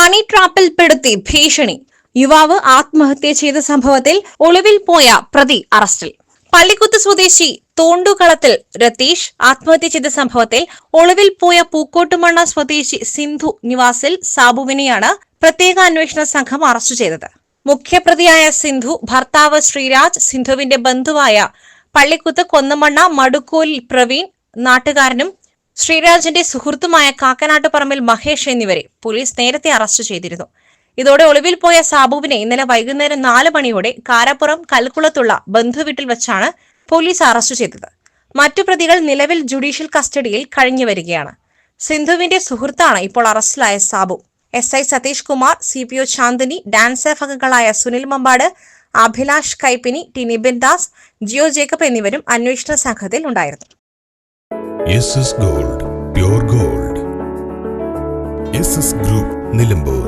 Honey ട്രാപ്പിൽപ്പെടുത്തി ഭീഷണി. യുവാവ് ആത്മഹത്യ ചെയ്ത സംഭവത്തിൽ ഒളിവിൽ പോയ പ്രതി അറസ്റ്റിൽ. പള്ളിക്കുത്ത് സ്വദേശി തോണ്ടുകളത്തിൽ രതീഷ് ആത്മഹത്യ ചെയ്ത സംഭവത്തിൽ ഒളിവിൽ പോയ പൂക്കോട്ടുമണ്ണ സ്വദേശി സിന്ധു നിവാസിൽ സാബുവിനെയാണ് പ്രത്യേക അന്വേഷണ സംഘം അറസ്റ്റ് ചെയ്തത്. മുഖ്യപ്രതിയായ സിന്ധു ഭർത്താവ് ശ്രീരാജ് സിന്ധുവിന്റെ ബന്ധുവായ പള്ളിക്കുത്ത് കൊന്നമണ്ണ മടുക്കോലിൽ പ്രവീൺ നാട്ടുകാരനും ശ്രീരാജിന്റെ സുഹൃത്തുമായ കാക്കനാട്ടുപറമ്പിൽ മഹേഷ് എന്നിവരെ പോലീസ് നേരത്തെ അറസ്റ്റ് ചെയ്തിരുന്നു. ഇതോടെ ഒളിവിൽ പോയ സാബുവിനെ ഇന്നലെ വൈകുന്നേരം നാല് മണിയോടെ കാരപ്പുറം കൽക്കുളത്തുള്ള ബന്ധുവീട്ടിൽ വെച്ചാണ് പോലീസ് അറസ്റ്റ് ചെയ്തത്. മറ്റു പ്രതികൾ നിലവിൽ ജുഡീഷ്യൽ കസ്റ്റഡിയിൽ കഴിഞ്ഞു വരികയാണ്. സിന്ധുവിന്റെ സുഹൃത്താണ് ഇപ്പോൾ അറസ്റ്റിലായ Sabu. S I Satish Kumar C P O Chandini dance അംഗങ്ങളായ സുനിൽ മമ്പാട് അഭിലാഷ് കൈപ്പിനി ടി നിബിൻ ദാസ് ജിയോ ജേക്കബ് എന്നിവരും അന്വേഷണ സംഘത്തിൽ ഉണ്ടായിരുന്നു. Gold pure gold group Nilambur